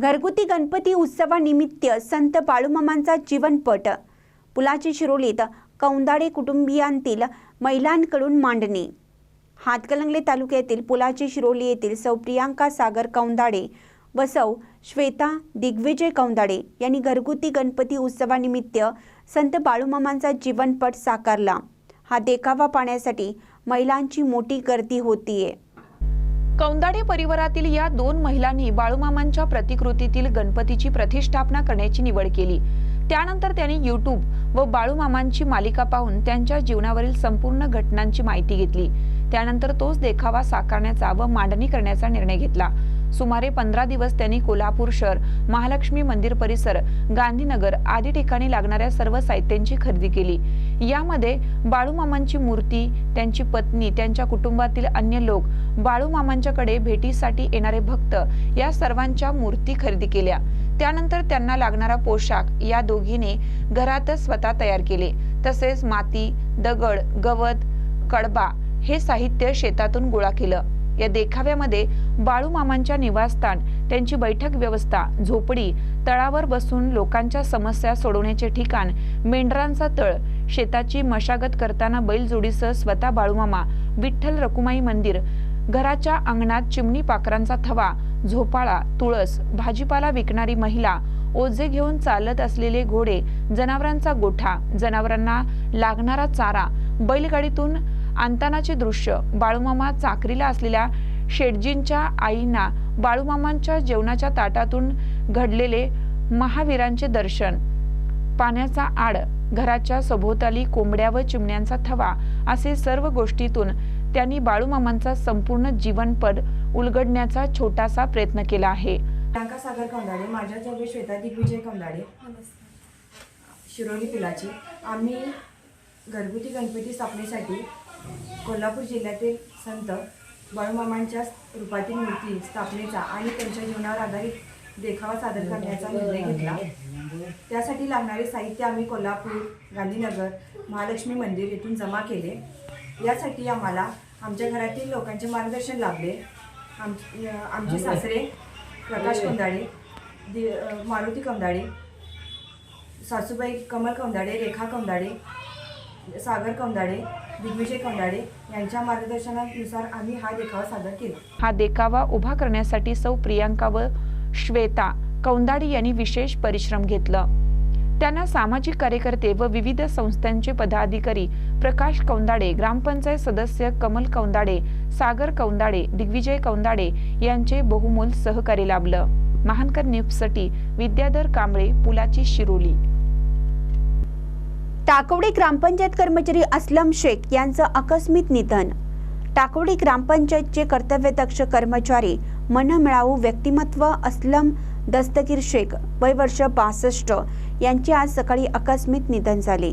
घरगुती गणपती उत्सवानिमित्त संत बाळूमामांचा जीवनपट. पुलाची शिरोलीत कौंदाडे कुटुंबियांतील महिलांकडून मांडणी. हातकलंगले तालुक्यातील पुलाची शिरोली येथील सौ प्रियांका सागर कौंदाडे व सौ श्वेता दिग्विजय कौंदाडे यांनी घरगुती गणपती उत्सवानिमित्त संत बाळूमामांचा जीवनपट साकारला. हा देखावा पाहण्यासाठी महिलांची मोठी गर्दी होतीये. कौंदाडे परिवारातील या दोन महिलांनी बाळूमामांच्या प्रतिकृतीतील गणपतीची प्रतिष्ठापना करण्याची निवड केली. त्यानंतर त्यांनी युट्यूब व बाळूमामांची मालिका पाहून त्यांच्या जीवनावरील संपूर्ण घटनांची माहिती घेतली. त्यानंतर तोच देखावा साकारण्याचा व मांडणी करण्याचा निर्णय घेतला. सुमारे पंधरा दिवस त्यांनी कोल्हापूर शहर महालक्ष्मी मंदिर परिसर गांधीनगर आदी ठिकाणी लागणाऱ्या सर्व साहित्यांची खरेदी केली. यामध्ये बाळूमामांची मूर्ती त्यांची पत्नी त्यांच्या कुटुंबातील अन्य लोक बाळूमामांच्याकडे भेटीसाठी येणारे भक्त या सर्वांच्या मूर्ती खरेदी केल्या. त्यानंतर त्यांना लागणारा पोशाख या दोघीने घरातच स्वतः तयार केले. तसेच माती दगड गवत कडबा हे साहित्य शेतातून गोळा केलं. या देखाव्यामध्ये बाळूमामांच्या निवासस्थान त्यांची बैठक व्यवस्था झोपडी तळावर बसून लोकांच्या समस्या सोडवण्याचे ठिकाण मेंढरांचा तळ शेताची मशागत करताना बैलजोडीसह स्वतः बाळूमामा विठ्ठल रकुमाई मंदिर घराच्या अंगणात चिमणी पाखरांचा थवा झोपाळा तुळस भाजीपाला विकणारी महिला ओझे घेऊन चालत असलेले घोडे जनावरांचा गोठा जनावरांना लागणारा चारा बैलगाडीतून आणतानाचे दृश्य. बाळूमामा चाकरीला असलेल्या शेटजींच्या आईंना बाळूमामांच्या जेवणाच्या ताटातून घडलेले महावीरांचे दर्शन. पाण्याचा आड घराच्या सभोवताली कोंबड्या व चिमण्यांचा थवा असे सर्व गोष्टीतून त्यांनी बाळूमामांचा संपूर्ण जीवनपद उलगडण्याचा छोटासा प्रयत्न केला आहे. प्रियांका सागर कंदाडे माझ्या जवळ श्वेता दिग्विजय कंदाडे शिरोली पुलाची. आम्ही घरगुती गणपती स्थापनेसाठी कोल्हापूर जिल्ह्यातील संत बाळूमामांच्या रूपातील मूर्ती स्थापनेचा आणि त्यांच्या जीवनावर आधारित देखावा सादर करण्याचा निर्णय घेतला. त्यासाठी लागणारे साहित्य आम्ही कोल्हापूर गांधीनगर महालक्ष्मी मंदिर येथून जमा केले. यासाठी आम्हाला आमच्या घरातील लोकांचे मार्गदर्शन लाभले. आम आमचे सासरे प्रकाश कंदाडे दि मारुती कंदाडे सासूबाई कमल कंदाळे रेखा कंदाडे सागर कंदाडे दिग्विजय खंडाडे यांच्या मार्गदर्शनानुसार आम्ही हा देखावा सादर केला. हा देखावा उभा करण्यासाठी सौ प्रियांका व श्वेता कौंदाडी यांनी विशेष परिश्रम घेतलं. त्यांना सामाजिक कार्यकर्ते व विविध संस्थांचे पदाधिकारी प्रकाश कौंदाडे ग्रामपंचायत सदस्य कमल कौंदाडे सागर कौंदाडे दिग्विजय कौंदाडे यांचे बहुमोल सहकार्य लाभलं. महानकर न्यूजसाठी विद्याधर कांबळे पुलाची शिरोली. टाकवडे ग्रामपंचायत कर्मचारी असलम शेख यांचं आकस्मिक निधन. टाकवडे ग्रामपंचायतचे कर्तव्यदक्ष कर्मचारी मनमिळावू व्यक्तिमत्व असलम दस्तगीर शेख वय वर्ष बासष्ट यांचे आज सकाळी आकस्मिक निधन झाले.